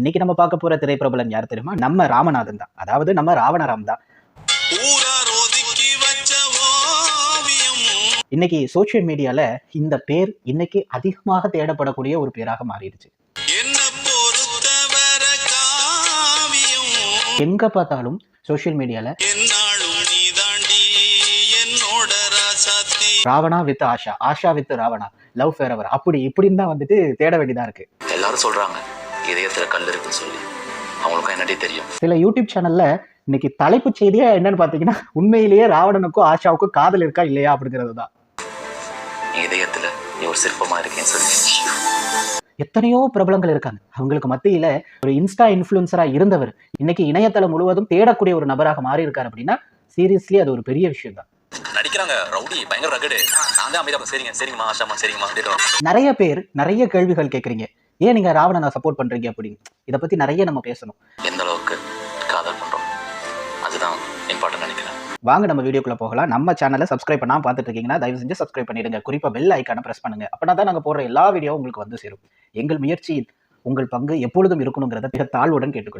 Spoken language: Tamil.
இன்னைக்கு நம்ம பார்க்க போற திரைப்பிரபலம் யார் தெரியுமா? நம்ம ராமநாதன் தான். அதாவது நம்ம ராவணராம் தான். இன்னைக்கு சோசியல் மீடியால இந்த பேர் இன்னைக்கு அதிகமாக தேடப்படக்கூடிய ஒரு பேராக மாறிடுச்சு. எங்க பார்த்தாலும் சோசியல் மீடியால Ravana with Asha Asha with Ravana love fair அவர் அப்படி இப்படின்னு தான் வந்துட்டு தேட வேண்டியதா இருக்கு. எல்லாரும் சொல்றாங்க. இதயத்துல கல் இருக்குன்னு சொல்லி. அவங்களுக்கும் என்னடி தெரியும். சில யூடியூப் சேனல்ல இன்னைக்கு தலைப்பு செய்தியே என்னன்னு பாத்தீங்கன்னா உண்மையிலேயே ராவணனுக்கும் ஆஷாவுக்கும் காதல் இருக்கா இல்லையா அப்படிங்கிறது தான். இதயத்துல நீ ஒரு சிற்பமா இருக்கேன்னு சொல்லி. எத்தனையோ பிரபலங்கள் இருக்காங்க. அவங்களுக்கு மத்தியில ஒரு இன்ஸ்டா இன்ஃப்ளூயன்சரா இருந்தவர். இன்னைக்கு இணையதளம் முழுவதும் தேடக்கூடிய ஒரு நபராக மாறி இருக்காரு அப்படின்னா சீரியஸ்லி அது ஒரு பெரிய விஷயம் தான். நடிக்கிறாங்க ரவுடி பயங்கர ரகடு. நான் தான் அமைதியா சரிங்க சரிங்கம்மா ஆஷாமா சரிங்கம்மா நிறைய பேர் நிறைய கேள்விகள் கேட்குறீங்க ஏன் நீங்க ராவணனை சப்போர்ட் பண்றீங்க அப்படின்னு? இதை பத்தி நிறைய நம்ம பேசணும். எந்த அளவுக்கு காதல் பண்றோம்? அதுதான் இம்பார்ட்டன் நினைக்கிறேன். வாங்க நம்ம வீடியோக்குள்ள போகலாம். நம்ம சேனலை சப்ஸ்கிரைப் பண்ணாம பார்த்துட்டு இருக்கீங்கன்னா தயவு செஞ்சு சப்ஸ்கிரைப் பண்ணிடுங்க. குறிப்பா பெல் ஐக்கான பிரஸ் பண்ணுங்க. அப்படின்னா தான் நாங்க போடுற எல்லா வீடியோவும் உங்களுக்கு வந்து சேரும். எங்கள் முயற்சியில் உங்கள் பங்கு எப்பொழுதும் இருக்கணுங்கிறத மிக தாழ்வுடன் கேட்டுக்கொள்கிறேன்